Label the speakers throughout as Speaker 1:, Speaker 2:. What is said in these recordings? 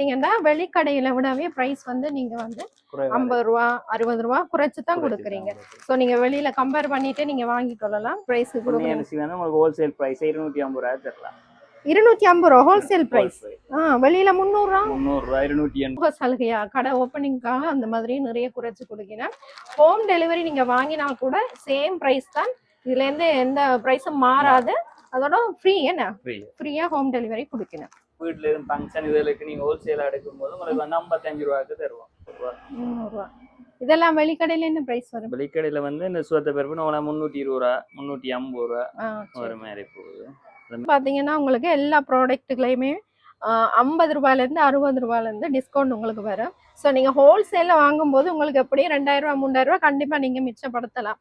Speaker 1: பார்த்தீங்கன்னா வெளிக்கடையில விடவே பிரைஸ் வந்து நீங்க வந்து ஐம்பது ரூபா அறுபது ரூபா குறைச்சு தான் கொடுக்குறீங்க. ஸோ நீங்க வெளியில கம்பேர் பண்ணிட்டு நீங்க வாங்கிக்கொள்ளலாம் பிரைஸ்
Speaker 2: பொன்னி
Speaker 1: கொடுக்குறீங்க
Speaker 2: உங்களுக்கு ஹோல்சேல் பிரைஸ் இருநூத்தி ஐம்பது ரூபாய் தரலாம்.
Speaker 1: இருநூத்தி ஐம்பது ரூபா ஹோல்சேல் பிரைஸ் ஆ வெளியில முந்நூறுரூவா
Speaker 2: முந்நூறு ரூபாய் இருநூத்தி எண்பது
Speaker 1: சலுகையா கடை ஓப்பனிங்காக அந்த மாதிரி நிறைய குறைச்சு கொடுக்கிறேன் ஹோம் டெலிவரி நீங்க வாங்கினா கூட சேம் பிரைஸ் தான். இதுல இருந்து எந்த பிரைஸும் மாறாது. அதோட ஃப்ரீ என்ன. ஃப்ரீயா ஹோம் டெலிவரி கொடுக்கணும்.
Speaker 2: வீட்டுல இருந்து ஃபங்க்ஷன் இதுகளுக்கு நீங்க ஹோல்சேலா எடுக்கும் போது உங்களுக்கு வந்து ஐம்பத்தஞ்சு ரூபாய்க்கு தருவோம்.
Speaker 1: முந்நூறுரூவா இதெல்லாம் வெளிக்கடையில என்ன பிரைஸ் வரும்?
Speaker 2: வெளிக்கடையில வந்து இந்த சுவத்த பருப்பு நம்ம முந்நூற்றி இருபது ரூபா முந்நூற்றி ஐம்பது ரூபா. ஒரு மாதிரி போகுது.
Speaker 1: பாத்தீங்கன்னா உங்களுக்கு எல்லா ப்ராடக்ட்டுகளையுமே ஐம்பது ரூபாயிலேருந்து அறுபது ரூபாயிலேருந்து டிஸ்கவுண்ட் உங்களுக்கு வரும். ஸோ நீங்கள் ஹோல்சேலில் வாங்கும்போது உங்களுக்கு எப்படியும் மூணாயிரம் ரூபா கண்டிப்பாக நீங்கள் மிச்சப்படுத்தலாம்.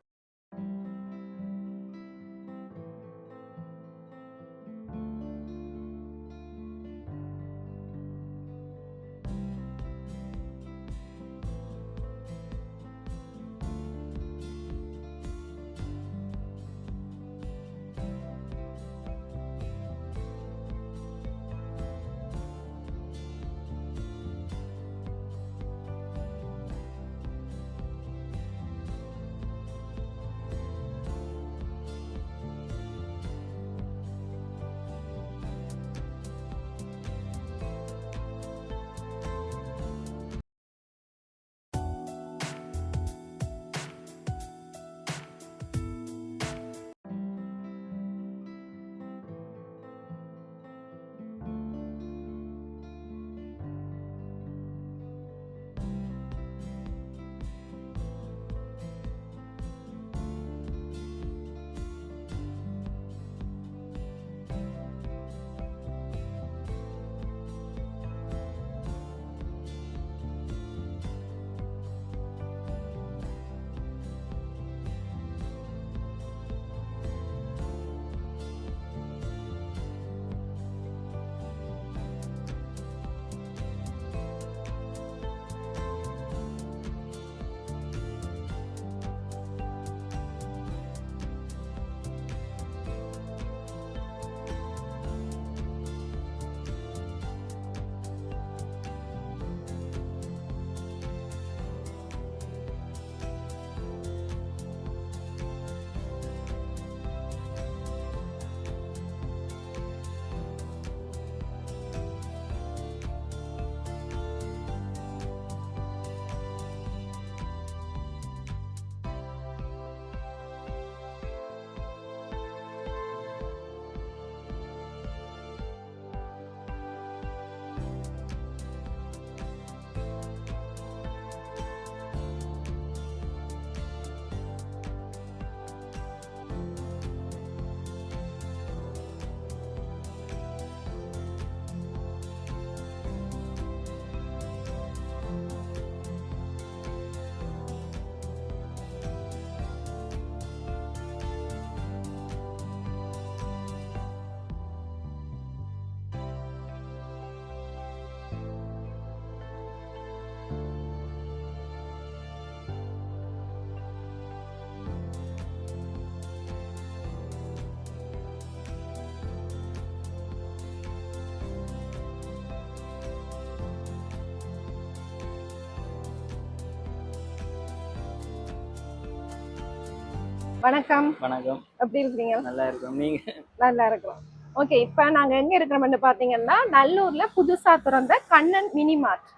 Speaker 1: வணக்கம்.
Speaker 2: வணக்கம்.
Speaker 1: எப்படி இருக்கிறீங்க?
Speaker 2: நல்லா இருக்கும். நீங்க?
Speaker 1: நல்லா இருக்கிறோம். ஓகே இப்போ நாங்க எங்க இருக்கிறோம்னு பாத்தீங்கன்னா நல்லூர்ல புதுசா திறந்த Kannan mini mart.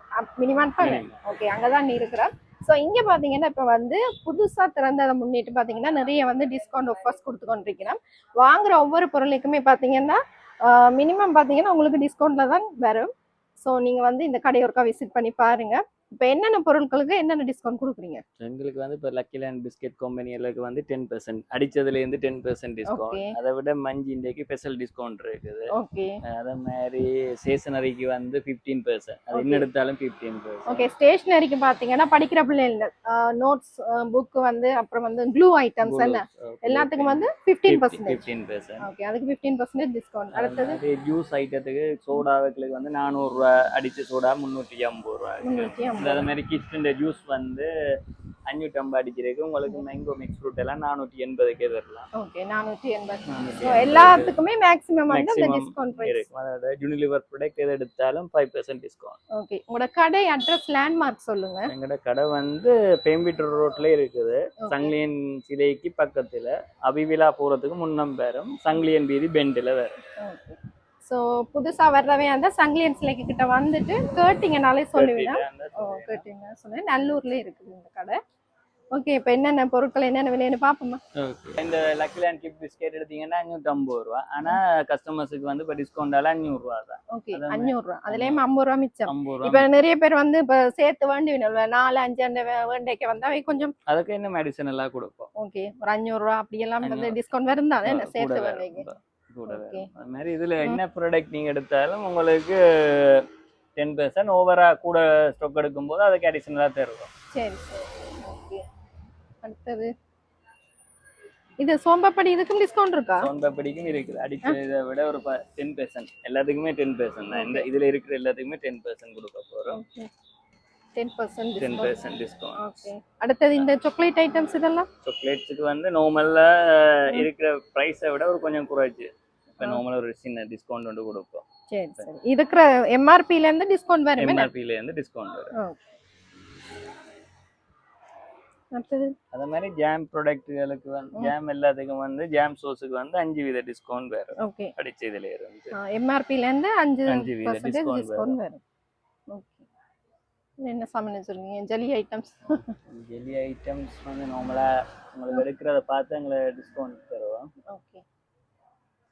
Speaker 1: Mini mart okay அங்கதான் நீ இருக்கிறோம் ஸோ இங்க பாத்தீங்கன்னா இப்போ வந்து புதுசா திறந்ததை முன்னிட்டு பாத்தீங்கன்னா நிறைய வந்து டிஸ்கவுண்ட் ஆஃபர்ஸ் கொடுத்து கொண்டிருக்கிறோம். வாங்குற ஒவ்வொரு பொருளுக்குமே பாத்தீங்கன்னா மினிமம் பாத்தீங்கன்னா உங்களுக்கு டிஸ்கவுண்ட்ல தான் வரும். ஸோ நீங்க வந்து இந்த கடையை ஒருக்கா விசிட் பண்ணி பாருங்க. இப்போ என்னென்ன பொருட்களுக்கு என்னென்ன டிஸ்கவுண்ட் கொடுக்குறீங்க?
Speaker 2: எங்களுக்கு வந்து இப்போ லக்கி லேண்ட் பிஸ்கெட் கம்பெனிகளுக்கு வந்து டென் பெர்சென்ட் அடிச்சதுலேருந்து டென் பெர்சென்ட். டிஸ்கவுண்ட் அதை விட மஞ்சு இன்றைக்கு ஸ்பெஷல் டிஸ்கவுண்ட் இருக்குது.
Speaker 1: ஓகே.
Speaker 2: அதே மாதிரி ஸ்டேஷனரிக்கு வந்து ஃபிஃப்டீன் பெர்சென்ட் அது. என்ன எடுத்தாலும் ஃபிஃப்டீன் பெர்சென்ட்
Speaker 1: ஓகே ஸ்டேஷ்னரிக்கு பார்த்தீங்கன்னா படிக்கிற பிள்ளைங்க நோட்ஸ் புக் வந்து அப்புறம் வந்து க்ளூ ஐட்டம்ஸ் என்ன? எல்லாத்துக்கும் வந்து fifteen percentage
Speaker 2: fifteen percent
Speaker 1: okay அதுக்கு ஃபிஃப்டீன் பர்சன்டேஜ் டிஸ்கவுண்ட் அடுத்தது?
Speaker 2: ஜூஸ் ஐட்டத்துக்கு சோடாவுக்கு வந்து நானூறுரூவா அடிச்ச சோடா முந்நூற்றி ஐம்பது ரூபா.
Speaker 1: முந்நூற்றி
Speaker 2: இந்த
Speaker 1: ஐம்பது
Speaker 2: அதே மாதிரி கிட்ஸுன்ற ஜூஸ் வந்து அஞ்சூற்றி ஐம்பது அடிச்சிருக்கு உங்களுக்கு மேங்கோ மிக்ஸ் ஃப்ரூட் எல்லாம் நானூற்றி எண்பதுக்கே தரலாம்.
Speaker 1: ஓகே நானூற்றி எண்பது. எல்லாத்துக்குமே மேக்ஸிமம் வந்து அந்த டிஸ்கவுண்ட் ப்ரைஸ்
Speaker 2: அதோட யூனிலிவர் ப்ராடக்ட் எது எடுத்தாலும் ஃபைவ் பர்சன்ட் டிஸ்கவுண்ட்
Speaker 1: ஓகே உங்களோட கடை அட்ரஸ் லேண்ட்மார்க் சொல்லுங்க.
Speaker 2: எங்களோட கடை வந்து பேம்பிட்டர் ரோட்ல இருக்குது. சங்கிலியன் சிலைக்கு பக்கத்துல. அபிவிலா போறதுக்கு முன்னம் பேரும் சங்கிலியன் வீதி பெண்டில் வேறு
Speaker 1: ஓகே ஸோ புதுசா வர்றவன் அந்த சங்கிலியன் சிலைக்கு கிட்ட வந்துட்டு கேட்டிங்கனாலே சொல்லுவீங்க. ஓ கேட்டீங்க சொன்னேன் நல்லூர்ல இருக்குது இந்த கடை. ஓகே இப்போ என்னென்ன பொருட்கள் என்னென்ன விலைன்னு பார்ப்போமா
Speaker 2: இந்த லக்கி லேண்ட் கிப் பிஸ்கெட் எடுத்தீங்கன்னா அஞ்சூற்றி ஐம்பது ரூபா. ஆனா கஸ்டமர்ஸுக்கு வந்து இப்போ டிஸ்கவுண்டால அஞ்சூறு ரூபா தான்.
Speaker 1: ஓகே அஞ்சூறுரூவா அதுலேயும் ஐம்பது ரூபா மிச்சம்.
Speaker 2: ஐம்பது ரூபா
Speaker 1: இப்போ நிறைய பேர் வந்து இப்போ சேர்த்து வேண்டி நாலு அஞ்சு அந்த வேண்டைக்கு வந்தா அவை கொஞ்சம்
Speaker 2: அதுக்கு என்ன மெடிசன் எல்லாம் கொடுப்போம்.
Speaker 1: ஓகே ஒரு அஞ்சூறுரூவா அப்படியெல்லாம் வந்து. டிஸ்கவுண்ட்
Speaker 2: கூட
Speaker 1: சேர்த்து வேண்டைக்கு
Speaker 2: கூட அது மாதிரி இதுல என்ன ப்ராடக்ட் நீங்க எடுத்தாலும் உங்களுக்கு டென் பர்சன்ட் ஓவரா கூட ஸ்டாக் எடுக்கும்போது அதுக்கு அடிஷனலா தருவோம்
Speaker 1: சரி அடுத்தது. இது சோம்பப்படி இதுக்கும் டிஸ்கவுண்ட் இருக்கா?
Speaker 2: சோன்பப்படிக்கும் இருக்குது. அடிச்ச இதை விட ஒரு டென் பெர்சன்ட் எல்லாத்துக்குமே டென் பெர்சன்ட் தான். இந்த இதுல இருக்கிற எல்லாத்துக்குமே டென் பெர்சன்ட் கொடுக்க போறோம்.
Speaker 1: Ten percent
Speaker 2: ten percent discount
Speaker 1: okay அடுத்தது இந்த சாக்லேட் ஐட்டம்ஸ் இதெல்லாம்?
Speaker 2: சாக்லேட்ஸுக்கு வந்து நார்மல்ல இருக்கிற ப்ரைஸை விட ஒரு கொஞ்சம் குறைச்சு இப்போ நார்மலாக ஒரு சின்ன டிஸ்கவுண்ட் வந்து கொடுப்போம்.
Speaker 1: சரி சரி. இருக்கிற எம்ஆர்பில இருந்து டிஸ்கவுண்ட் வரும்?
Speaker 2: எம்ஆர்பில இருந்து டிஸ்கவுண்ட் வரும்.
Speaker 1: அடுத்தது?
Speaker 2: அதே மாதிரி ஜாம் ப்ராடக்ட்டுகளுக்கு வந்து ஜாம் எல்லாத்துக்கும் வந்து ஜாம் சோஸுக்கு வந்து அஞ்சு வீத டிஸ்கவுண்ட் வரும்.
Speaker 1: ஓகே.
Speaker 2: அடிச்ச இதுல இருந்து.
Speaker 1: எம்ஆர்பில இருந்து அஞ்சு
Speaker 2: அஞ்சு வீத
Speaker 1: டிஸ்கவுண்ட் வரும். ஓகே. என்ன சாமான் வச்சிருக்கீங்க? ஜெலி ஐட்டம்ஸ்
Speaker 2: ஜெல்லி ஐட்டம்ஸ் வந்து நார்மலா உங்களுக்கு எடுக்கிறத பார்த்து எங்களை டிஸ்கவுண்ட் தருவோம்.
Speaker 1: ஓகே.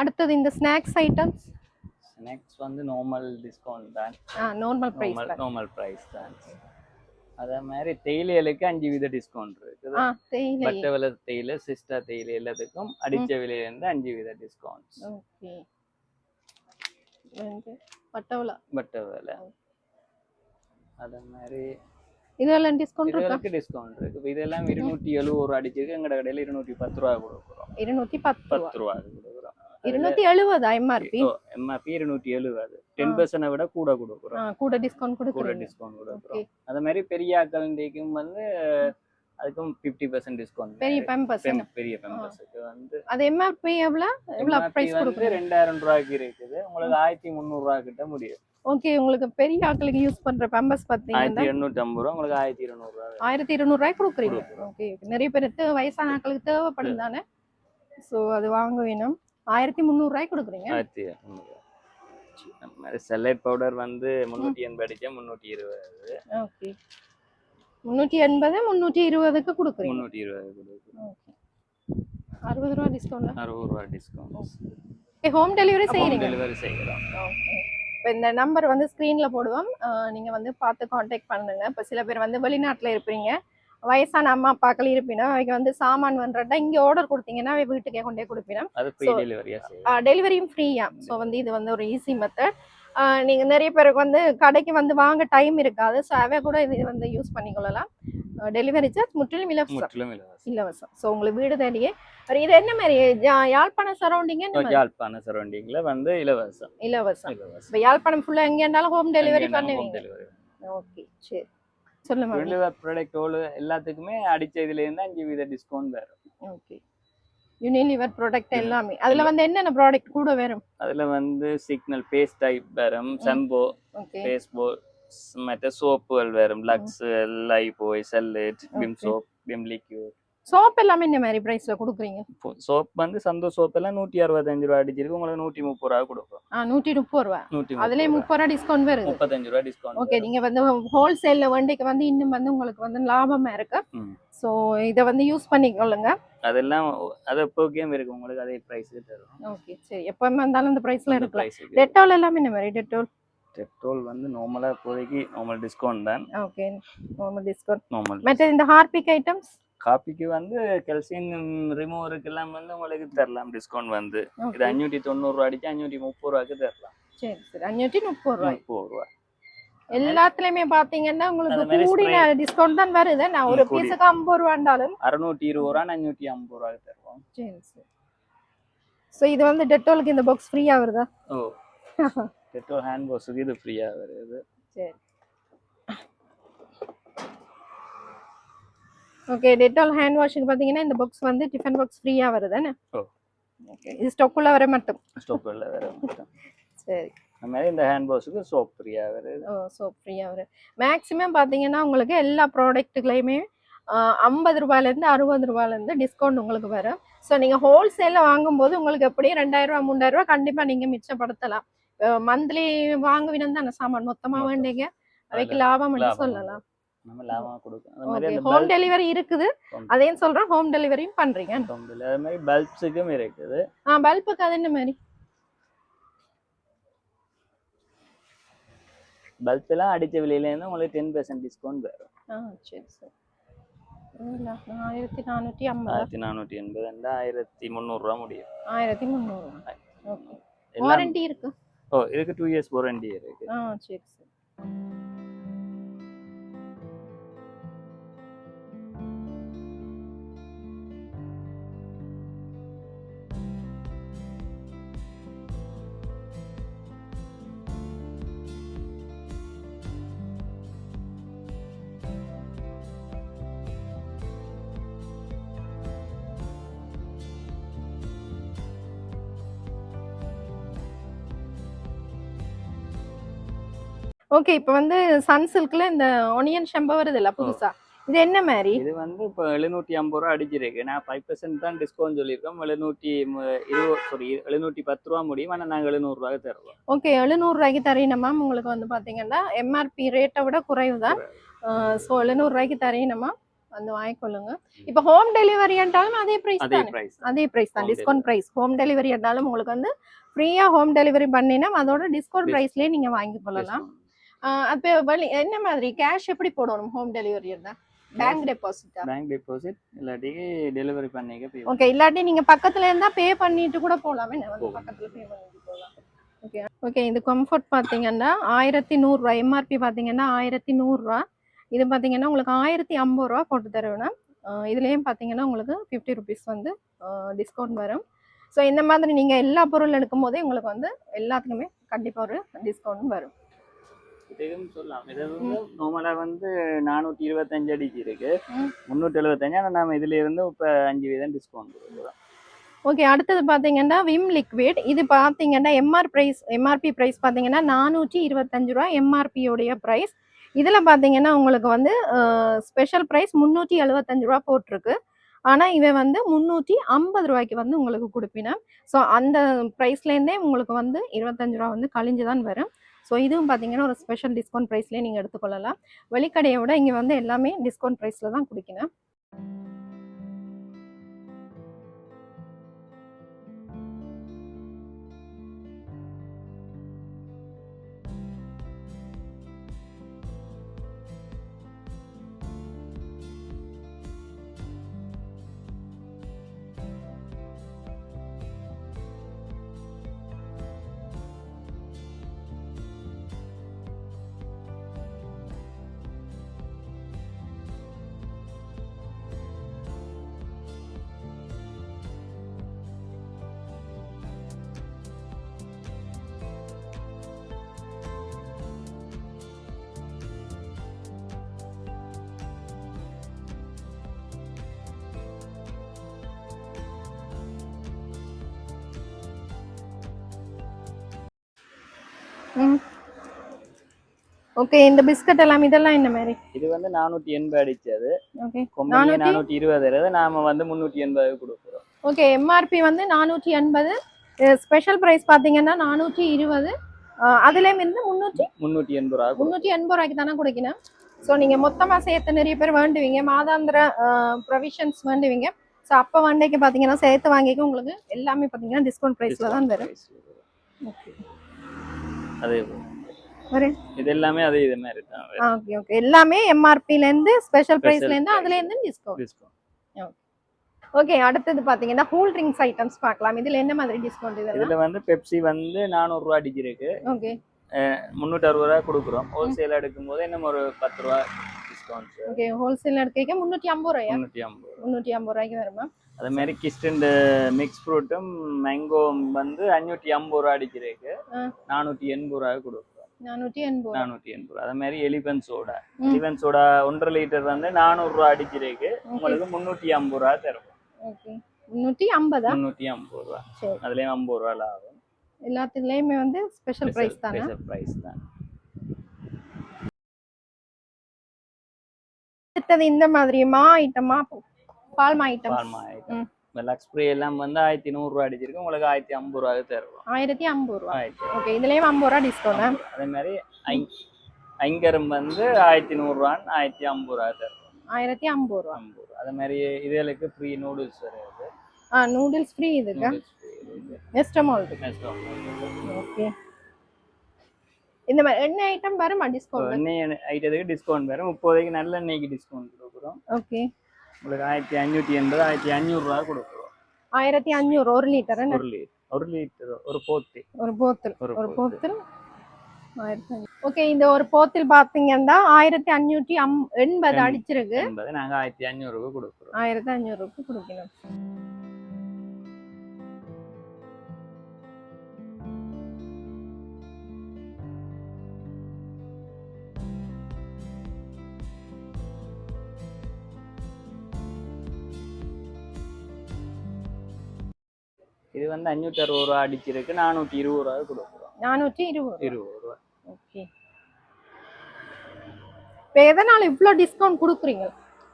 Speaker 1: அடுத்தது இந்த ஸ்நாக்ஸ் ஐட்டம்ஸ்?
Speaker 2: ஸ்நாக்ஸ் வந்து நார்மல் டிஸ்கவுண்ட் தான்.
Speaker 1: நார்மல் பிரைஸ்
Speaker 2: நார்மல் ப்ரைஸ் தான். அதே மாதிரி தேயிலைகளுக்கு அஞ்சு வீத டிஸ்கவுண்ட் இருக்குது.
Speaker 1: ஆ தேயிலை
Speaker 2: பட்டை விலை தேயிலை சிஸ்டா தேயிலை எல்லாத்துக்கும் அடிச்ச விலையிலேருந்து அஞ்சு வீத டிஸ்கவுண்ட்ஸ்
Speaker 1: ஓகே. பட்டவலா
Speaker 2: பட்டை விலை. அதே மாதிரி
Speaker 1: இதெல்லாம் டிஸ்கவுண்ட் இருக்கா?
Speaker 2: டிஸ்கவுண்ட் இருக்கு. இதெல்லாம் இருநூற்றி எழுபது ரூபா அடிச்சிருக்கு. எங்கட கடையில் இருநூற்றி பத்து ரூபா கொடுக்குறோம்.
Speaker 1: இருநூத்தி பத்து
Speaker 2: பத்து ரூபா
Speaker 1: இருநூத்தி எழுபதா எம்ஆர்பி
Speaker 2: எம்ஆர்பி இருநூற்றி எழுபது டென் பர்சன்டை விட கூட கொடுக்குறோம்.
Speaker 1: கூட டிஸ்கவுண்ட்
Speaker 2: கூட
Speaker 1: கொடுக்குறீங்க
Speaker 2: டிஸ்கவுண்ட் கொடுக்குறோம். அதே மாதிரி பெரிய ஆக்களின்றைக்கும் வந்து அதுக்கும் ஃபிஃப்டி பர்சன்ட் டிஸ்கவுண்ட்
Speaker 1: பெரிய பெம்பர்ஸ்
Speaker 2: பெரிய பெம்பர்ஸுக்கு வந்து
Speaker 1: அது எம்ஆர்பி எவ்வளவு
Speaker 2: MRP
Speaker 1: பிரைஸ்
Speaker 2: வந்து
Speaker 1: கொடுக்குறீங்க?
Speaker 2: ரெண்டாயிரம் ரூபாய்க்கு இருக்குது. உங்களுக்கு ஆயிரத்தி முந்நூறுரூவா கிட்ட முடியும்.
Speaker 1: ஓகே உங்களுக்கு பெரிய ஆட்களுக்கு யூஸ் பண்ற பெம்பர்ஸ் பாத்தீங்கன்னா
Speaker 2: ஆயிரத்தி எண்ணூற்றி ஐம்பது ரூபா உங்களுக்கு ஆயிரத்தி இருநூறுவா
Speaker 1: ஆயிரத்தி இருநூறு ரூபாய் கொடுக்குறீங்க. ஓகே நிறைய பேருக்கு வயசான ஆட்களுக்கு தேவைப்படும் தானே? ஸோ அது வாங்க வேணும். ஆயிரத்தி முந்நூறு ரூபாய் கொடுக்குறீங்க?
Speaker 2: ஆயிரத்தி மாதிரி செல்லட் பவுடர் வந்து முந்நூற்றி எண்பது அடிச்சா முந்நூற்றி இருபது.
Speaker 1: ஓகே. முந்நூற்றி எண்பது முந்நூற்றி இருபதுக்கு கொடுக்குறீங்க?
Speaker 2: முந்நூற்றி இருபது கொடுக்குறோம்.
Speaker 1: ஓகே அறுபது ரூபா டிஸ்கவுண்ட்
Speaker 2: அறுபது ரூபா டிஸ்கவுண்ட்
Speaker 1: ஹோம் டெலிவரி செய்யறீங்க?
Speaker 2: டெலிவரி செய்கிறோம்
Speaker 1: ஓகே. இப்போ இந்த நம்பர் வந்து ஸ்க்ரீனில் போடுவோம். அஹ் நீங்க வந்து பார்த்து காண்டாக்ட் பண்ணுங்க. இப்போ சில பேர் வந்து வெளிநாட்டில் இருப்பீங்க. வயசான அம்மா அப்பாக்கள் இருப்பினா அவைக்கு வந்து சாமான் வந்துட்டா இங்கே ஆர்டர் கொடுத்தீங்கன்னா வீட்டுக்கே கொண்டே
Speaker 2: செய்யலாம்
Speaker 1: டெலிவரியும் ஃப்ரீயா ஸோ வந்து இது வந்து ஒரு ஈஸி மெத்தட் நீங்க நிறைய பேருக்கு வந்து கடைக்கு வந்து வாங்க டைம் இருக்காது. ஸோ அவை கூட இது வந்து யூஸ் பண்ணிக்கொள்ளலாம். டெலிவரி சார்ஜ் முற்றிலும் இலவசம்.
Speaker 2: இலவசம்.
Speaker 1: ஸோ உங்களுக்கு வீடு தேடியே. இது என்ன மாதிரி? யாழ்ப்பாணம் சரௌண்டிங்?
Speaker 2: யாழ்ப்பாண சரௌண்டிங்ல வந்து இலவசம்.
Speaker 1: இலவசம். இப்போ யாழ்ப்பாணம் ஃபுல்லா எங்க இருந்தாலும் ஹோம் டெலிவரி பண்ணுவீங்க. ஓகே சரி. சொல்லுங்க
Speaker 2: product all எல்லாத்துக்குமே அடிச்ச இதுல இருந்து அஞ்சு வீத டிஸ்கவுண்ட் வரும்
Speaker 1: ஓகே யூனிலிவர் ப்ராடக்ட் எல்லாமே. அதுல வந்து என்னென்ன ப்ராடக்ட் கூட வரும்
Speaker 2: அதுல வந்து சிக்னல் பேஸ்ட் டைப் வரும் சம்போ பேஸ்போ மற்ற சோப்புகள் வரும் Lux Lifebuoy sell it Vim
Speaker 1: Okay.
Speaker 2: Soap Vim liquid
Speaker 1: soap எல்லாமே என்ன மாதிரி பிரைஸ்ல கொடுக்குறீங்க?
Speaker 2: சோப் வந்து சந்தோஷ் சோப் எல்லாம் நூற்றி அறுபத்தஞ்சு ரூபா அடிச்சிருக்கு. உங்களுக்கு நூற்றி முப்பது ரூபா கொடுக்கும்
Speaker 1: ஆ நூற்றி முப்பது ரூபா அதுலயே முப்பது ரூபா டிஸ்கவுண்ட் வருது.
Speaker 2: முப்பத்தஞ்சு ரூபா டிஸ்கவுண்ட்
Speaker 1: ஓகே நீங்க வந்து ஹோல்சேல்ல வண்டிக்கு வந்து இன்னும் வந்து உங்களுக்கு வந்து லாபமா இருக்கு. ஸோ இதை வந்து யூஸ் பண்ணிக்கொள்ளுங்க.
Speaker 2: அதெல்லாம் அது எப்போக்கேம் இருக்கு? உங்களுக்கு அதே ப்ரைஸ் தரும்
Speaker 1: ஓகே சரி. எப்போ வந்தாலும் இந்த ப்ரைஸ்ல
Speaker 2: ப்ரைஸ்
Speaker 1: டெட்டால் எல்லாமே என்ன மாதிரி டெட்டால்
Speaker 2: பெட்ரோல் வந்து நார்மலாக இப்போதைக்கு நார்மல் டிஸ்கவுண்ட் தான்.
Speaker 1: ஓகே நார்மல் டிஸ்கவுண்ட்
Speaker 2: நார்மல்
Speaker 1: மற்ற இந்த ஹார்பிக் ஐட்டம்ஸ்
Speaker 2: காப்பிக்கு வந்து கெல்சியம் ரிமூவருக்கு எல்லாம் வந்து உங்களுக்கு தரலாம் டிஸ்கவுண்ட் வந்து. இது அஞ்சூற்றி தொண்ணூறுரூவா அடிச்சு அஞ்சூற்றி முப்பது ரூபாய்க்கு தரலாம்.
Speaker 1: சரி சரி. அஞ்சூற்றி முப்பது ரூபாய்.
Speaker 2: முப்பது ரூபா
Speaker 1: எல்லாத்துலயுமே பாத்தீங்கன்னா உங்களுக்கு கூடின டிஸ்கவுண்ட் தான் வருது. நான் ஒரு. பீஸுக்கு ஐம்பது ரூபாண்டாலும்
Speaker 2: அறுநூற்றி இருபது ரூபா அஞ்சூற்றி ஐம்பது ரூபாய்க்கு தருவோம்.
Speaker 1: சரி சரி. ஸோ இது வந்து டெட்டாலுக்கு இந்த பாக்ஸ் ஃப்ரீயா வருதா?
Speaker 2: ஓ. பெட்ரோல் ஹேண்ட் வாஷுக்கு இது ஃப்ரீயாக வருது.
Speaker 1: சரி ஓகே டெட்டால் ஹேண்ட் வாஷுக்கு பார்த்தீங்கன்னா இந்த பாக்ஸ் வந்து டிஃபன் பாக்ஸ் ஃப்ரீயாக வருதானே
Speaker 2: ஓ.
Speaker 1: ஓகே இது ஸ்டொக்குள்ள வர மட்டும்.
Speaker 2: ஸ்டோப்பில் வேற மட்டும்.
Speaker 1: சரி.
Speaker 2: மாதிரி இந்த ஹேண்ட் வாஷுக்கு சோப் ஃப்ரீயாக வருது.
Speaker 1: ஓ சோப் ஃப்ரீயாக வரும் மேக்ஸிமம் பார்த்தீங்கன்னா உங்களுக்கு எல்லா ப்ராடக்ட்டுகளையுமே ஐம்பது ரூபாயிலேருந்து அறுபது ரூபாயிலேருந்து டிஸ்கவுண்ட் உங்களுக்கு வரும். ஸோ நீங்கள் ஹோல்சேலில் வாங்கும்போது உங்களுக்கு எப்படியும் மூணாயிரம் ரூபா கண்டிப்பாக நீங்கள் மிச்சப்படுத்தலாம். மந்த்லி வாங்குவீனம் தானே சாமான் மொத்தமாக
Speaker 2: மொத்தம்.
Speaker 1: வேண்டிங்க அவைக்கு லாபம் சொல்லலாம்.
Speaker 2: நம்ம லாபமாக கொடுக்கும்
Speaker 1: ஹோம் டெலிவரி இருக்குது. அதையும் சொல்கிறேன் ஹோம் டெலிவரியும் பண்ணுறீங்க
Speaker 2: அது மாதிரி பல்ப்ஸுக்கும் இருக்குது.
Speaker 1: ஆ பல்புக்கு அது என்ன மாதிரி?
Speaker 2: பல்ப் எல்லாம் அடிச்ச விலையிலேருந்து உங்களுக்கு டென் பெர்சன்ட் டிஸ்கவுண்ட் வரும்.
Speaker 1: ஆ சரி சரி. ஆயிரத்தி நானூற்றி ஐம்பது?
Speaker 2: ஆயிரத்தி நானூற்றி எண்பது ரெண்டு ஆயிரத்தி முந்நூறுரூவா முடியும்.
Speaker 1: ஆயிரத்தி முந்நூறு ஓகே வாரண்டி இருக்கு?
Speaker 2: ஓ இதுக்கு டூ இயர்ஸ் வாரண்டி இருக்கு.
Speaker 1: ஆ சரி சரி. ஓகே இப்போ வந்து சன் சில்க்ல இந்த ஒனியன் ஷெம்பு வருது இல்ல புதுசா? இது என்ன மாதிரி?
Speaker 2: இது வந்து இப்போ எழுநூற்றி ஐம்பது ரூபா அடிச்சிருக்கு. நான் ஃபைவ் பர்சன்ட் தான் டிஸ்கவுண்ட் சொல்லியிருக்கோம். எழுநூற்றி இருபது சாரி எழுநூற்றி பத்து ரூபா முடியும். ஆனால் நாங்கள் எழுநூறுவாக்கு தருவோம்.
Speaker 1: ஓகே எழுநூறுரூவாய்க்கு தரீங்க மேம் உங்களுக்கு வந்து பார்த்தீங்கன்னா எம்ஆர்பி ரேட்டை விட குறைவு. தான் ஸோ எழுநூறுரூவாய்க்கு தரீனமா வந்து வாங்கிக்கொள்ளுங்க. இப்போ ஹோம் டெலிவரி என்றாலும் அதே ப்ரைஸ் தானே? அதே ப்ரைஸ் தான். டிஸ்கவுண்ட் ப்ரைஸ் ஹோம் டெலிவரி இருந்தாலும் உங்களுக்கு வந்து ஃப்ரீயாக ஹோம் டெலிவரி பண்ணினா அதோட டிஸ்கவுண்ட் ப்ரைஸ்லேயே நீங்கள் வாங்கி கொள்ளலாம் அப்போ வழி என்ன மாதிரி? கேஷ் எப்படி போடணும்? ஹோம் டெலிவரி இருந்தால் பேங்க் டெபாசிட்டா
Speaker 2: பேங்க் டெபாசிட் இல்லாட்டி டெலிவரி பண்ணிக்க
Speaker 1: ஓகே இல்லாட்டி நீங்கள் பக்கத்தில் இருந்தால் பே பண்ணிட்டு கூட போகலாமே. நான் வந்து. பக்கத்தில் பே பண்ணிட்டு போகலாம். ஓகே ஓகே இது கம்ஃபர்ட் பார்த்தீங்கன்னா ஆயிரத்தி நூறுரூவா எம்ஆர்பி பார்த்தீங்கன்னா ஆயிரத்தி நூறுரூவா. இது பார்த்தீங்கன்னா உங்களுக்கு ஆயிரத்தி ஐம்பது ரூபா போட்டு தருவேன் இதுலேயும் பார்த்தீங்கன்னா உங்களுக்கு ஃபிஃப்டி ருபீஸ் வந்து டிஸ்கவுண்ட் வரும். ஸோ இந்த மாதிரி நீங்கள் எல்லா பொருள் எடுக்கும் போதே உங்களுக்கு வந்து எல்லாத்துக்குமே கண்டிப்பாக ஒரு டிஸ்கவுண்ட் வரும்.
Speaker 2: இதுவும் சொல்லலாம். நார்மலாக வந்து நானூற்றி இருபத்தஞ்சு அடிக்கு இருக்கு. முந்நூற்றி எழுபத்தஞ்சு ஆனால் நம்ம இதுல இருந்து இப்போ அஞ்சு வீதம் டிஸ்கவுண்ட் கொடுக்குறோம்
Speaker 1: ஓகே அடுத்தது பார்த்தீங்கன்னா விம் லிக்விட் இது பார்த்தீங்கன்னா எம்ஆர் ப்ரைஸ் எம்ஆர்பி ப்ரைஸ் பார்த்தீங்கன்னா நானூற்றி இருபத்தஞ்சு ரூபா எம்ஆர்பியோடைய ப்ரைஸ் இதில் பார்த்தீங்கன்னா உங்களுக்கு வந்து ஸ்பெஷல் ப்ரைஸ் முந்நூற்றி எழுபத்தஞ்சு ரூபா போட்டிருக்கு. ஆனால் இவன் வந்து முந்நூற்றி ஐம்பது ரூபாய்க்கு வந்து உங்களுக்கு கொடுப்பினா ஸோ அந்த ப்ரைஸ்லேருந்தே உங்களுக்கு வந்து இருபத்தஞ்சு ரூபா வந்து கழிஞ்சு தான் வரும். ஸோ இதுவும் பார்த்தீங்கன்னா ஒரு ஸ்பெஷல் டிஸ்கவுண்ட் ப்ரைஸ்லேயே நீங்கள் எடுத்துக்கொள்ளலாம். வெளிக்கடையை விட இங்கே வந்து எல்லாமே டிஸ்கவுண்ட் ப்ரைஸில் தான் குடிக்கணும். ம். ஓகே இந்த பிஸ்கட் எல்லாம் இதெல்லாம் என்ன மாதிரி?
Speaker 2: இது வந்து நானூத்தி எண்பது அடிச்சது
Speaker 1: ஓகே நானூத்தி
Speaker 2: இருபது நாம வந்து முன்னூத்தி எண்பது கொடுக்குறோம்
Speaker 1: ஓகே எம்ஆர்பி வந்து நானூற்றி எண்பது. ஸ்பெஷல் ப்ரைஸ் பார்த்தீங்கன்னா நானூற்றி இருபது. அதுலேயும் இருந்து முந்நூற்றி
Speaker 2: முன்னூத்தி எண்பது ரூபா.
Speaker 1: முந்நூற்றி எண்பது ரூபாய்க்கு தானே கொடுக்கணும். ஸோ நீங்கள் மொத்தமாக சேர்த்து நிறைய பேர் வேண்டுவீங்க. மாதாந்திர ப்ரொவிஷன்ஸ் வேண்டுவீங்க. ஸோ அப்போ வண்டைக்கு பார்த்தீங்கன்னா சேர்த்து வாங்கிக்க உங்களுக்கு எல்லாமே பார்த்தீங்கன்னா டிஸ்கவுண்ட் ப்ரைஸில் தான்
Speaker 2: வரும். அதே இது எல்லாமே அதே இது மாதிரி தான்.
Speaker 1: ஓகே ஓகே எல்லாமே எம்ஆர்பிலேருந்து ஸ்பெஷல் ப்ரைஸ்லேருந்து அதுலேருந்து டிஸ்கவுண்ட்
Speaker 2: டிஸ்கவுண்ட்
Speaker 1: ஓகே அடுத்தது பார்த்தீங்கன்னா கூல் ட்ரிங்க்ஸ் ஐட்டம்ஸ் பார்க்கலாம் இதில் என்ன மாதிரி டிஸ்கவுண்ட் இதெல்லாம்
Speaker 2: இதுல வந்து பெப்சி வந்து நானூறு ரூபா அடிக்கிறதுக்கு.
Speaker 1: ஓகே
Speaker 2: முன்னூத்தி அறுபது ரூபா கொடுக்குறோம். ஹோல்சேல் எடுக்கும் போது இன்னும் ஒரு பத்து ரூபா டிஸ்கவுண்ட்
Speaker 1: ஓகே ஹோல்சேல் எடுக்க முந்நூற்றி ஐம்பது ரூபாயா?
Speaker 2: முன்னூத்தி ஐம்பது
Speaker 1: முந்நூற்றி ஐம்பது ரூபாய்க்கு வருமா
Speaker 2: அதே மாதிரி கிஸ்டண்ட் மிக்ஸ் ஃப்ரூட்டும் மேங்கோவும் வந்து அஞ்சூற்றி ஐம்பது ரூபா அடிக்கிறதுக்கு. நானூற்றி எண்பது ரூபா கொடுக்குறோம்
Speaker 1: நானூற்றி எண்பது.
Speaker 2: நானூற்றி எண்பது. ரூபா அதே மாதிரி எலிபன் சோடா. எலிபன் சோடா ஒன்றரை லிட்டர் வந்து நானூறு ரூபா அடிக்கிறதுக்கு உங்களுக்கு முந்நூற்றி ஐம்பது ரூபா தரும்
Speaker 1: முந்நூற்றி ஐம்பதா?
Speaker 2: முந்நூற்றி ஐம்பது ரூபா. அதுலேயும் ஐம்பது ரூபா லாபம்.
Speaker 1: எல்லாத்துலேயுமே வந்து ஸ்பெஷல் ப்ரைஸ் தானே?
Speaker 2: ஸ்பெஷல் ப்ரைஸ் தான்.
Speaker 1: அடுத்தது இந்த மாதிரி மா ஐட்டமா பால்மா ஐட்டம்
Speaker 2: பால்மா ஐட்டம்
Speaker 1: ம்.
Speaker 2: லக்ஸ் ஸ்ப்ரே எல்லாம் வந்து ஆயிரத்தி நூறுரூவா அடிச்சிருக்கு. உங்களுக்கு ஆயிரத்தி ஐம்பது ரூபாய்க்கு தருவோம்.
Speaker 1: ஆயிரத்தி ஐம்பது ரூபா. ஓகே இதுலேயும் ஐம்பது ரூபா டிஸ்கவுண்ட்
Speaker 2: அதே மாதிரி ஐங்கரம் வந்து ஆயிரத்தி நூறுரூவான்னு ஆயிரத்தி ஐம்பது ரூபா தருவோம்.
Speaker 1: ஆயிரத்தி ஐம்பது ரூபா.
Speaker 2: ஐம்பது ரூபா. அதே மாதிரி இதுகளுக்கு ஃப்ரீ நூடுல்ஸ் வருது
Speaker 1: ஆ நூடுல்ஸ் ஃப்ரீ இதுக்கு? நெஸ்டமால். ஓகே. இந்த மாதிரி எண்ணெய் ஐட்டம் வருமா டிஸ்கவுண்ட்
Speaker 2: எண்ணெய் ஐட்டத்துக்கு டிஸ்கவுண்ட் வேறு. முப்பதுக்கு நல்ல எண்ணெய்க்கு டிஸ்கவுண்ட் கொடுக்குறோம்.
Speaker 1: ஓகே.
Speaker 2: உங்களுக்கு ஆயிரத்தி அஞ்சூற்றி எண்பது ஆயிரத்தி அஞ்சூறுரூவா கொடுக்குறோம்
Speaker 1: ஆயிரத்தி அஞ்சூறு ஒரு லிட்டர்
Speaker 2: ஒரு லிட்டர் ஒரு லிட்டர் ஒரு போத்தி
Speaker 1: ஒரு போத்தல்
Speaker 2: ஒரு போத்தல்.
Speaker 1: ஓகே இந்த ஒரு போத்தில் பார்த்தீங்கன்னா ஆயிரத்தி அஞ்சூற்றி அம் எண்பது
Speaker 2: எண்-
Speaker 1: அடிச்சிருக்கு
Speaker 2: நாங்கள் ஆயிரத்தி அஞ்சூறுக்கு கொடுக்குறோம்
Speaker 1: ஆயிரத்தி அஞ்சூறு ரூபாய் கொடுக்கணும்
Speaker 2: இது வந்து அஞ்சூற்றி அறுபது ரூபா அடிச்சிருக்கு. நானூற்றி இருபது ரூபா கொடுக்குறோம்
Speaker 1: நானூற்றி இருபது
Speaker 2: இருபது ரூபா.
Speaker 1: ஓகே. இப்போ எதனால இவ்வளோ டிஸ்கவுண்ட் கொடுக்குறீங்க?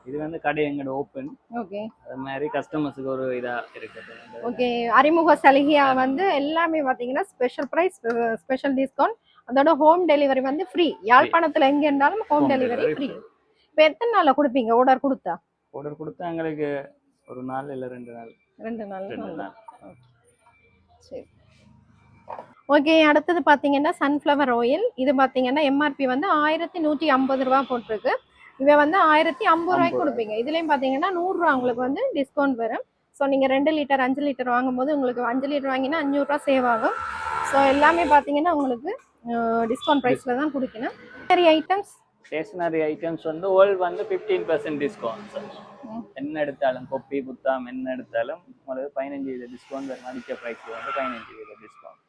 Speaker 2: இது வந்து கடை எங்கட ஓப்பன்
Speaker 1: ஓகே.
Speaker 2: அது மாதிரி கஸ்டமர்ஸுக்கு ஒரு இதாக இருக்குது.
Speaker 1: ஓகே. அறிமுக சலுகையா வந்து எல்லாமே பார்த்தீங்கன்னா ஸ்பெஷல் ப்ரைஸ் ஸ்பெஷல் டிஸ்கவுண்ட் அதோட ஹோம் டெலிவரி வந்து ஃப்ரீ யாழ்ப்பாணத்தில் எங்கே இருந்தாலும் ஹோம் டெலிவரி ஃப்ரீ. இப்போ எத்தனை நாளில் கொடுப்பீங்க? ஆர்டர் கொடுத்தா?
Speaker 2: ஆர்டர் கொடுத்தா எங்களுக்கு ஒரு நாள் இல்லை ரெண்டு நாள்.
Speaker 1: ரெண்டு நாள்.
Speaker 2: ரெண்டு நாள்.
Speaker 1: சரி. ஓகே அடுத்தது பார்த்தீங்கன்னா சன்ஃப்ளவர் ஆயில் இது பார்த்தீங்கன்னா எம்ஆர்பி வந்து ஆயிரத்தி நூற்றி ஐம்பது ரூபா போட்டிருக்கு. இவன் வந்து ஆயிரத்தி ஐம்பது ரூபாய்க்கு கொடுப்பீங்க. இதுலேயும் பார்த்தீங்கன்னா நூறுரூவா உங்களுக்கு வந்து டிஸ்கவுண்ட் வரும். ஸோ நீங்கள் ரெண்டு லிட்டர் அஞ்சு லிட்டர் வாங்கும்போது உங்களுக்கு அஞ்சு லிட்டர் வாங்கினா அஞ்சூறுரூவா சேவ் ஆகும். ஸோ எல்லாமே பார்த்தீங்கன்னா உங்களுக்கு டிஸ்கவுண்ட் ப்ரைஸில் தான் கொடுக்கணும். சரி ஐட்டம்ஸ்
Speaker 2: ஸ்டேஷனரி ஐட்டம்ஸ் வந்து ஓல்டு வந்து ஃபிஃப்டீன் பர்சன்ட் டிஸ்கவுண்ட். என்ன எடுத்தாலும் கொப்பி புத்தாம் என்ன எடுத்தாலும் உங்களுக்கு பதினஞ்சு வீத டிஸ்கவுண்ட் வரும். அடித்த ப்ரைஸில் வந்து பதினஞ்சு வீத டிஸ்கவுண்ட்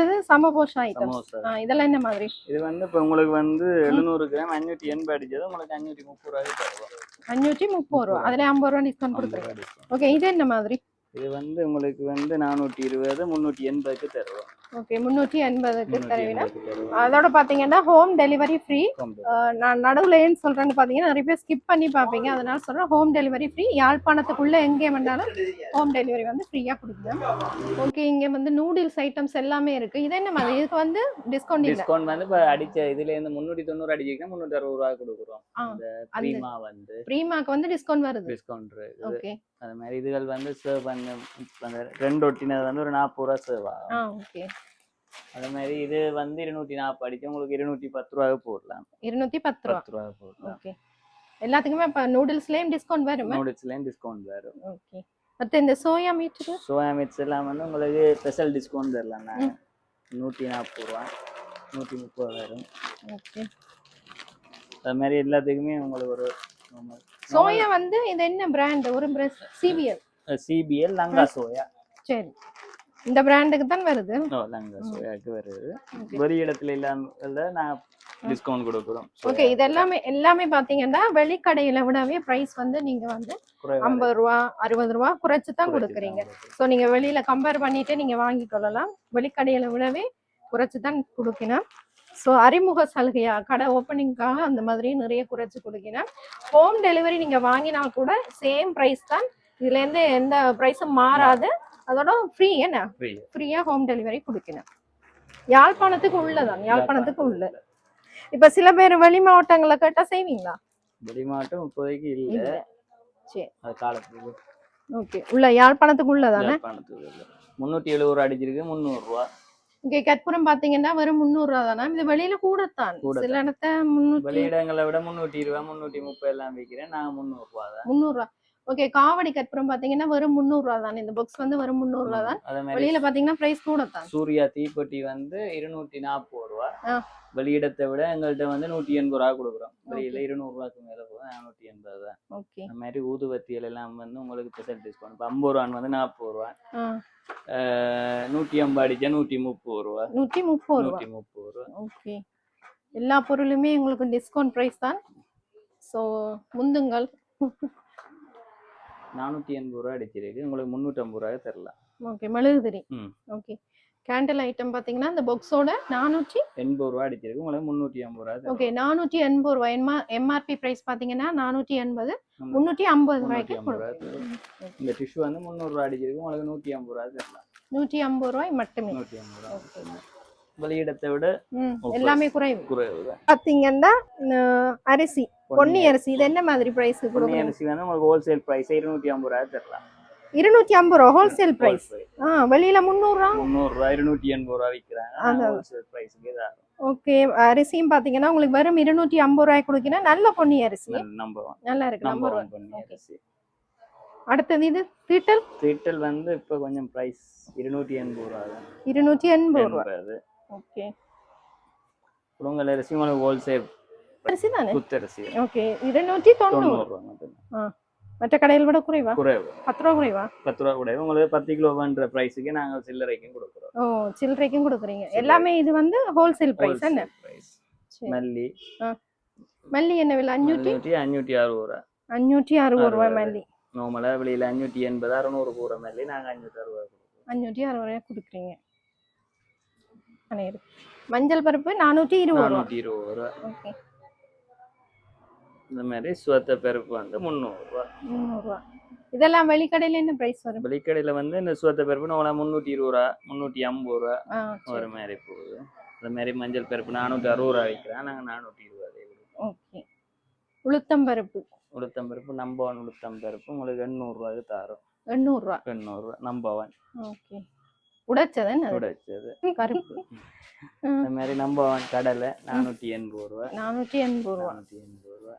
Speaker 1: அடுத்தது சமபோஷா ஐட்டம்ஸ் இதெல்லாம் என்ன மாதிரி?
Speaker 2: இது வந்து இப்போ உங்களுக்கு வந்து எழுநூறு கிராம் அஞ்சூற்றி எண்பது அடிச்சது உங்களுக்கு அஞ்சூற்றி முப்பது ரூபாய்க்கு தருவோம்.
Speaker 1: அஞ்சூற்றி முப்பது ரூபா. அதில் ஐம்பது ரூபா டிஸ்கவுண்ட்
Speaker 2: discount.
Speaker 1: ஓகே இது என்ன மாதிரி?
Speaker 2: இது வந்து உங்களுக்கு வந்து நானூற்றி இருபது முந்நூற்றி எண்பதுக்கு தருவோம்.
Speaker 1: ஓகே முந்நூற்றி எண்பதுக்கு தருவீங்க அதோட பார்த்தீங்கன்னா ஹோம் டெலிவரி ஃப்ரீ நான் நடுவில் ஏன்னு சொல்கிறேன்னு பார்த்தீங்கன்னா நிறைய பேர் ஸ்கிப் பண்ணி பார்ப்பீங்க. அதனால சொல்கிறேன் ஹோம் டெலிவரி ஃப்ரீ யாழ்ப்பாணத்துக்குள்ளே எங்கே வந்தாலும் ஹோம் டெலிவரி வந்து ஃப்ரீயாக கொடுக்குறேன் ஓகே இங்கே வந்து நூடுல்ஸ் ஐட்டம்ஸ் எல்லாமே இருக்குது இது என்ன மாதிரி? இதுக்கு வந்து டிஸ்கவுண்ட்
Speaker 2: டிஸ்கவுண்ட் வந்து இப்போ அடிச்ச இதுல இருந்து முந்நூற்றி தொண்ணூறு அடிச்சிங்கன்னா முந்நூற்றி அறுபது ரூபா கொடுக்குறோம்.
Speaker 1: அந்த
Speaker 2: ப்ரீமா வந்து.
Speaker 1: ப்ரீமாக்கு வந்து டிஸ்கவுண்ட் வருது.
Speaker 2: டிஸ்கவுண்ட்
Speaker 1: ஓகே
Speaker 2: அது மாதிரி இதுகள் வந்து சர்வ் பண்ண அந்த ரெண்டு ஒட்டினது வந்து ஒரு நாற்பது ரூபா சர்வ் ஆகும்.
Speaker 1: ஓகே
Speaker 2: அது மாதிரி இது வந்து இருநூற்றி நாற்பது அடிச்சு உங்களுக்கு இருநூற்றி பத்து ரூபாய்க்கு போடலாம்.
Speaker 1: இருநூற்றி பத்து ரூபா.
Speaker 2: பத்து ரூபாய்க்கு போடலாம்.
Speaker 1: ஓகே எல்லாத்துக்குமே இப்போ நூடுல்ஸ்லேயும் டிஸ்கவுண்ட் வருமா?
Speaker 2: நூடுல்ஸ்லேயும் டிஸ்கவுண்ட் வரும்.
Speaker 1: ஓகே அடுத்து இந்த சோயா மீட்டுக்கு
Speaker 2: சோயா மிக்ஸ் எல்லாம் வந்து உங்களுக்கு ஸ்பெஷல் டிஸ்கவுண்ட் தரலாம். நூற்றி நாற்பது ரூபா நூற்றி முப்பது வரும்.
Speaker 1: ஓகே
Speaker 2: அது மாதிரி எல்லாத்துக்குமே உங்களுக்கு ஒரு
Speaker 1: சோயா வந்து இது என்ன பிராண்ட் ஒரு சிபிஎல்
Speaker 2: சிபிஎல் லங்கா சோயா.
Speaker 1: சரி. இந்த பிராண்டுக்கு தான் வருது?
Speaker 2: லங்கா சோயாக்கு வருது. வெளி இடத்துல இல்லாம நான் டிஸ்கவுண்ட் கொடுக்குறோம்.
Speaker 1: ஓகே இது எல்லாமே எல்லாமே பாத்தீங்கன்னா வெளிக்கடையில விடவே பிரைஸ் வந்து நீங்க வந்து ஐம்பது ரூபா அறுபது ரூபா குறைச்சு தான் கொடுக்குறீங்க. ஸோ நீங்க வெளியில கம்பேர் பண்ணிட்டு நீங்க வாங்கிக்கொள்ளலாம் வெளிக்கடையில விடவே குறைச்சு தான் கொடுக்கணும் ஸோ அறிமுக சலுகையா? கடை ஓப்பனிங்காக அந்த மாதிரி நிறைய குறைச்சு கொடுக்கணும் ஹோம் டெலிவரி நீங்க வாங்கினா கூட சேம் ப்ரைஸ் தான். இதுல இருந்து எந்த ப்ரைஸும் மாறாது. அதோட ஃப்ரீ என்ன? ஃப்ரீயா ஹோம் டெலிவரி கொடுக்கணும் யாழ்ப்பாணத்துக்கு உள்ளதான் யாழ்ப்பாணத்துக்கு உள்ள. இப்ப சில பேர் வெளி மாவட்டங்கள்ல கேட்டா செய்வீங்களா?
Speaker 2: வெளிமாட்டம் இப்போதைக்கு இல்ல.
Speaker 1: சரி. ஓகே உள்ள யாழ்ப்பாணத்துக்கு உள்ளதானே
Speaker 2: முன்னூத்தி எழுபது ரூபா அடிச்சிருக்கு முந்நூறு ரூபா.
Speaker 1: இங்க கற்பூரம் பாத்தீங்கன்னா வெறும் முந்நூறு ரூபா தானே? இது வெளியில கூடத்தான். சில இடத்த முன்னூத்தி
Speaker 2: வெளியிடங்களை விட முன்னூத்தி இருபது முன்னூத்தி முப்பது எல்லாம் விற்கிறேன் நான் முந்நூறு ரூபா தான்.
Speaker 1: முந்நூறு ரூபா. ஓகே காவடி கற்பூரம் பாத்தீங்கன்னா வெறும் முந்நூறு ரூபா தானே? இந்த பாக்ஸ் வந்து வெறும் முந்நூறு ரூபா தான். வெளியில பாத்தீங்கன்னா பிரைஸ் கூடத்தான்.
Speaker 2: சூர்யா தீப்பெட்டி வந்து இருநூத்தி நாற்பது ரூபா. வெளியிடத்தை விட எங்கள்கிட்ட வந்து நூத்தி எண்பது ரூபா கொடுக்குறோம். வெளியில இருநூறு ரூபாய்க்கு மேல போகும் நானூத்தி எண்பது தான்.
Speaker 1: ஓகே.
Speaker 2: அந்த மாதிரி ஊதுவத்திகள் எல்லாம் வந்து உங்களுக்கு ஸ்பெஷல் டிஸ்கவுண்ட் இப்போ ஐம்பது ரூபான்னு வந்து நாற்பது ரூபா நூத்தி ஐம்பது அடிச்சா நூத்தி முப்பது ரூபா
Speaker 1: நூற்றி முப்பது
Speaker 2: நூத்தி முப்பது ரூபா
Speaker 1: ஓகே. எல்லா பொருளுமே உங்களுக்கு டிஸ்கவுண்ட் பிரைஸ் தான். ஸோ முந்துங்கள்.
Speaker 2: நானூத்தி எண்பது ரூபா அடிச்சிருக்கு. உங்களுக்கு ஐம்பது ரூபாய் தரலாம்.
Speaker 1: ஓகே மெழுகுதிரி. ஓகே. கேண்டில் ஐட்டம் பாத்தீங்கன்னா இந்த பாக்ஸோட நானூற்றி
Speaker 2: எண்பது ரூபா அடிச்சிருக்கு. உங்களுக்கு முன்னூத்தி ஐம்பது ரூபாய் தரலாம்
Speaker 1: ஓகே நானூற்றி எண்பது ரூபாய். எம்ஆ எம்ஆர்பி பிரைஸ் பாத்தீங்கன்னா நானூற்றி எண்பது முந்நூற்றி ஐம்பது ரூபாய்க்கு.
Speaker 2: இந்த டிஷ்யூ வந்து முந்நூறு ரூபா அடிச்சிருக்கு. உங்களுக்கு நூத்தி ஐம்பது ரூபாய் தரலாம்.
Speaker 1: நூற்றி ஐம்பது ரூபாய் மட்டுமே.
Speaker 2: நூத்தி ஐம்பது ரூபா வெளியிடத்தை விட.
Speaker 1: எல்லாமே குறைவு.
Speaker 2: குறைவு
Speaker 1: அஹ், அரிசி. பொன்னி அரிசி. இது என்ன மாதிரி பிரைஸ்
Speaker 2: பொன்னி அரிசி வந்து உங்களுக்கு ஹோல்சேல் பிரைஸ் இருநூத்தி ஐம்பது ரூபாய் தரலாம்.
Speaker 1: இருநூற்றி ஐம்பது ரூபா ஹோல்சேல் பிரைஸ் ஆ வெளியில முந்நூறுரூவா?
Speaker 2: முந்நூறு ரூபாய் இருநூத்தி எண்பது ரூபாய் விற்கிறாங்க
Speaker 1: ஓகே அரிசியும் பாத்தீங்கன்னா உங்களுக்கு வெறும் இருநூற்றி ஐம்பது ரூபாய் கொடுக்கணும் நல்ல பொன்னி அரிசி. நல்லா இருக்கு
Speaker 2: நம்பர் ஒன் பொன்னி. அரிசி.
Speaker 1: அடுத்தது இது தீட்டல்?
Speaker 2: திட்டல் வந்து இப்போ கொஞ்சம் பிரைஸ் இருநூத்தி எண்பது ரூபா
Speaker 1: இருநூற்றி எண்பது ரூபா. ஓகே
Speaker 2: புழுங்கல் அரிசி உங்களுக்கு ஹோல்சேல்
Speaker 1: அரிசி தானே?
Speaker 2: குத்தரிசி
Speaker 1: ஓகே இருநூற்றி தொண்ணூறு.
Speaker 2: ரூபா
Speaker 1: மற்ற கடையில் விட குறைவா?
Speaker 2: குறைவு.
Speaker 1: பத்து ரூபா குறைவா?
Speaker 2: பத்து ரூபா குறைவு. உங்களுக்கு பத்து கிலோ பண்ற பிரைஸுக்கு நாங்கள் சில்லறைக்கும் கொடுக்குறோம்.
Speaker 1: ஓ சில்லறைக்கும் கொடுக்குறீங்க. எல்லாமே இது வந்து ஹோல்சேல் பிரைஸ் என்ன.
Speaker 2: மல்லி.
Speaker 1: மல்லி என்ன விலை? அஞ்சூற்றி
Speaker 2: அஞ்சூற்றி அறுபது ரூபா.
Speaker 1: அஞ்சூற்றி அறுபது ரூபாய். மல்லி.
Speaker 2: நார்மலாக வெளியில் அஞ்சூற்றி எண்பது அறுநூறு கூற மல்லி நாங்கள் அஞ்சூற்றி அறுபது கொடுக்குறோம்.
Speaker 1: அஞ்சூற்றி அறுபது ரூபாய் கொடுக்குறீங்க? மஞ்சள் பருப்பு நானூற்றி இருபது ரூபா. ஓகே.
Speaker 2: இந்த மாதிரி சுவத்த பருப்பு வந்து முந்நூறுரூவா
Speaker 1: முந்நூறுரூவா இதெல்லாம் வெளிக்கடையில் என்ன ப்ரைஸ் வரும்?
Speaker 2: வெளிக்கடையில் வந்து இந்த சுவத்த பருப்பு நம்மளா முந்நூற்றி இருபது ரூபா முந்நூற்றி ஐம்பது ரூபா ஒரு மாதிரி போகுது. அந்த மாதிரி மஞ்சள் பருப்பு நானூற்றி அறுபது ரூபா விற்கிறேன் நாங்கள் நானூற்றி இருபது
Speaker 1: ஓகே. உளுத்தம் பருப்பு.
Speaker 2: உளுத்தம் பருப்பு நம்ப ஒன் உளுத்தம் பருப்பு. உங்களுக்கு எண்ணூறுரூவாய்க்கு தரோம்.
Speaker 1: எண்ணூறுரூவா.
Speaker 2: எண்ணூறுரூவா நம்ப ஒன்
Speaker 1: ஓகே. உடைச்சது என்ன
Speaker 2: உடைச்சது.
Speaker 1: கருப்பு.
Speaker 2: இந்த மாதிரி ஒன் கடலை நானூற்றி எண்பது ரூபா.
Speaker 1: நானூற்றி எண்பது ரூபா.
Speaker 2: நானூற்றி எண்பது ரூபா.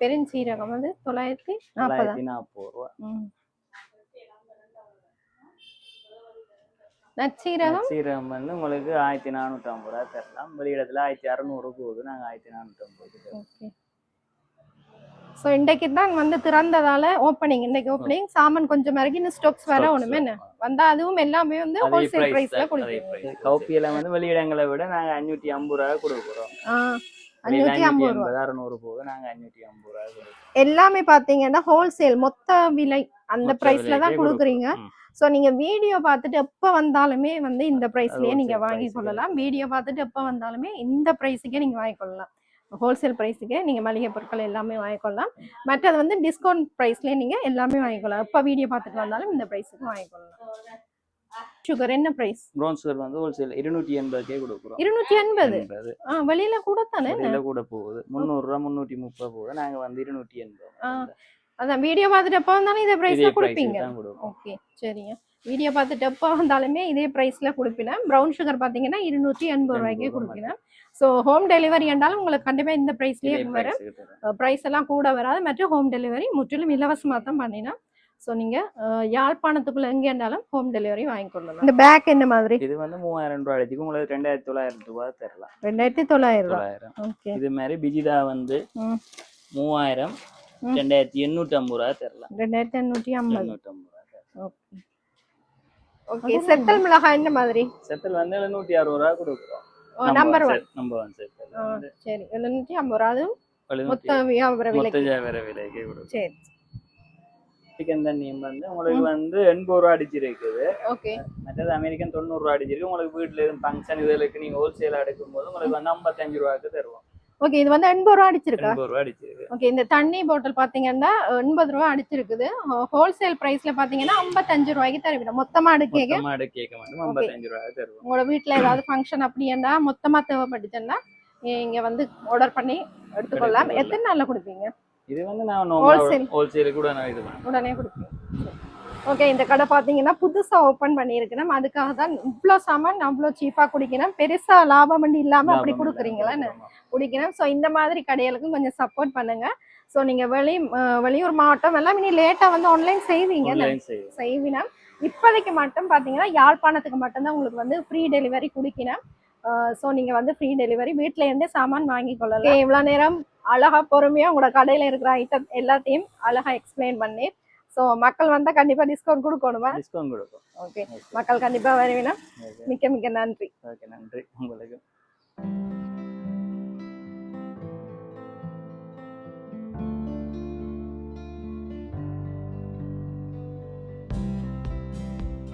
Speaker 1: பெருஞ்சீரகம் வந்து தொள்ளாயிரத்தி நாற்பதா?
Speaker 2: நாற்பது ரூபா.
Speaker 1: நச்சீரகம்
Speaker 2: சீரகம் வந்து உங்களுக்கு ஆயிரத்தி நானூற்றி ஐம்பது ரூபா தரலாம். வெளியிடத்துல ஆயிரத்தி அறநூறு போகுது. நாங்கள் ஆயிரத்தி நானூற்றி ஐம்பது
Speaker 1: ஸோ இன்றைக்கு தான் வந்து திறந்ததால ஓப்பனிங் இன்னைக்கு ஓப்பனிங் சாமான் கொஞ்சம் இறக்கி இன்னும் ஸ்டாக்ஸ் வர ஒண்ணுமே என்ன வந்தா அதுவும் எல்லாமே வந்து ஹோல்சேல் பிரைஸ்ல
Speaker 2: price. கவுப்பியெல்லாம் வந்து வெளியிடங்களை விட நாங்கள் அஞ்சூற்றி ஐம்பது ரூபா கொடுக்குறோம்
Speaker 1: அஞ்சூற்றி ஐம்பது ரூபா.
Speaker 2: எண்பது அறுநூறு போகுது நாங்கள் அஞ்சூற்றி ஐம்பது ரூபா கொடுக்குறோம்
Speaker 1: எல்லாமே பாத்தீங்கன்னா ஹோல்சேல் மொத்த விலை அந்த பிரைஸ்ல தான் கொடுக்குறீங்க.
Speaker 2: கொடுக்குறோம்.
Speaker 1: ஸோ நீங்க வீடியோ பார்த்துட்டு எப்போ வந்தாலுமே வந்து இந்த பிரைஸ்லயே நீங்க வாங்கி கொள்ளலாம். வீடியோ பார்த்துட்டு எப்போ வந்தாலுமே இந்த பிரைஸுக்கே நீங்க வாங்கி கொள்ளலாம். ஹோல்சேல் பிரைஸுக்கே நீங்க மளிகை பொருட்கள் எல்லாமே வாங்கிக்கொள்ளலாம். மற்றது வந்து டிஸ்கவுண்ட் பிரைஸ்லயே நீங்க எல்லாமே வாங்கிக்கொள்ளலாம். எப்போ வீடியோ பார்த்துட்டு வந்தாலும் இந்த பிரைஸுக்கு வாங்கிக்கொள்ளலாம். சுகர் என்ன பிரைஸ்
Speaker 2: ப்ரௌன் சுகர் வந்து ஹோல்சேல் இருநூற்றி எண்பதுக்கே கொடுக்குறோம்.
Speaker 1: இருநூற்றி எண்பது? ஆ வெளியில கூட தானே?
Speaker 2: வெளியில கூட போகுது. முந்நூறுரூவா முந்நூற்றி முப்பது போகுது. நாங்கள் வந்து இருநூற்றி எண்பது.
Speaker 1: அதான் வீடியோ பார்த்துட்டு எப்போ வந்தாலும் இதே பிரைஸ்ல கொடுப்பீங்க. ஓகே சரிங்க. வீடியோ பார்த்துட்டு எப்போ வந்தாலுமே இதே ப்ரைஸ்ல கொடுப்பினேன். ப்ரௌன் சுகர் பார்த்தீங்கன்னா இருநூற்றி எண்பது ரூபாய்க்கே கொடுப்பினேன். ஸோ ஹோம் டெலிவரி என்றாலும் உங்களுக்கு கண்டிப்பாக இந்த ப்ரைஸ்லேயே வரும். ப்ரைஸ் எல்லாம் கூட வராது. மற்றும் ஹோம் டெலிவரி முற்றிலும் இலவசமாக தான் பண்ணினேன் ஸோ நீங்கள் யாழ்ப்பாணத்துக்குள்ள எங்கே இருந்தாலும் ஹோம் டெலிவரி வாங்கி கொள்ளலாம். இந்த பேக் என்ன மாதிரி?
Speaker 2: இது வந்து மூவாயிரம் ரூபாய் அடிச்சுக்கு உங்களுக்கு ரெண்டாயிரத்தி தொள்ளாயிரம் ரூபாய் தரலாம்.
Speaker 1: ரெண்டாயிரத்தி தொள்ளாயிரம் ரூபா.
Speaker 2: தொள்ளாயிரம்.
Speaker 1: ஓகே
Speaker 2: இது மாதிரி பிஜிதா வந்து மூவாயிரம். ரெண்டாயிரத்தி எண்ணூற்றி ஐம்பது ரூபா தரலாம்.
Speaker 1: ரெண்டாயிரத்தி எண்ணூற்றி ஐம்பது.
Speaker 2: எண்ணூற்றி ஐம்பது ரூபா
Speaker 1: ஓகே செத்தல் மிளகாய் என்ன மாதிரி?
Speaker 2: செத்தல் வந்து எழுநூற்றி அறுபது ரூபா கொடுக்குறோம்.
Speaker 1: நம்பர் ஒன்
Speaker 2: நம்பர் ஒன் வந்து
Speaker 1: சரி எழுநூற்றி ஐம்பது ரூபா அது
Speaker 2: எழுநூற்றி
Speaker 1: மொத்த வியாபார
Speaker 2: மொத்த
Speaker 1: விலைக்கு
Speaker 2: வியாபார விலைக்கு
Speaker 1: சரி.
Speaker 2: சிக்கன் தண்ணியும் வந்து. உங்களுக்கு வந்து எண்பது ரூபா அடிச்சிருக்குது.
Speaker 1: ஓகே.
Speaker 2: மற்றது அமெரிக்கன் தொண்ணூறு ரூபா அடிச்சிருக்கு. உங்களுக்கு வீட்டில் எதுவும் ஃபங்க்ஷன் இதுகளுக்கு நீங்கள் ஹோல்சேல் எடுக்கும் போது உங்களுக்கு வந்து ஐம்பத்தஞ்சு ரூபாய்க்கு தருவோம்.
Speaker 1: ஓகே இது வந்து எண்பது ரூபா அடிச்சிருக்கா? ஓகே இந்த தண்ணி பாட்டில் பாத்தீங்கன்னா எண்பது ரூபா அடிச்சிருக்குது. ஹோல்சேல் பிரைஸ்ல பாத்தீங்கன்னா ஐம்பத்தஞ்சு ரூபாய்க்கு தருவிடும். மொத்தமா அடுக்கேங்க உங்களோட வீட்ல ஏதாவது ஃபங்க்ஷன் அப்படின்னா மொத்தமா தேவைப்பட்டுச்சுன்னா இங்க வந்து ஆர்டர் பண்ணி எடுத்துக்கொள்ளலாம். எத்தனை நாள்ல கொடுப்பீங்க?
Speaker 2: இது வந்து நான்
Speaker 1: Wholesale.
Speaker 2: ஹோல்சேல் கூட நான் இது
Speaker 1: உடனே கொடுப்பீங்க. ஓகே இந்த கடை பாத்தீங்கன்னா புதுசா ஓபன் பண்ணியிருக்கணும் அதுக்காக தான் இவ்வளோ சாமான் அவ்வளோ சீப்பா குடிக்கணும் பெருசா லாபம் வண்டி இல்லாம அப்படி
Speaker 2: லாபம்
Speaker 1: கொடுக்குறீங்களா?
Speaker 2: இல்லாம ஆமா.
Speaker 1: குடிக்கணும் ஸோ இந்த மாதிரி கடைகளுக்கும் கொஞ்சம் சப்போர்ட் பண்ணுங்க. ஸோ நீங்க வெளி வெளியூர் மாவட்டம் எல்லாம் இனி லேட்டா வந்து ஆன்லைன் செய்வீங்க. செய்வினம் இப்போதைக்கு மட்டும் பார்த்தீங்கன்னா யாழ்ப்பாணத்துக்கு மட்டும்தான் உங்களுக்கு வந்து ஃப்ரீ டெலிவரி குடிக்கணும் ஸோ நீங்கள் வந்து ஃப்ரீ டெலிவரி வீட்டில் இருந்தே சாமான் வாங்கி கொள்ளலாம். இவ்வளோ நேரம் அழகா பொறுமையாக உங்களோட கடையில் இருக்கிற ஐட்டம் எல்லாத்தையும் அழகா எக்ஸ்பிளைன் பண்ணி ஸோ மக்கள் வந்தால் கண்டிப்பாக டிஸ்கவுண்ட் கொடுக்கணுமா?
Speaker 2: டிஸ்கவுண்ட் கொடுப்போம்.
Speaker 1: ஓகே. மக்கள் கண்டிப்பாக வருவினா?
Speaker 2: Okay.
Speaker 1: மிக்க மிக்க நன்றி.
Speaker 2: ஓகே நன்றி. உங்களுக்கு.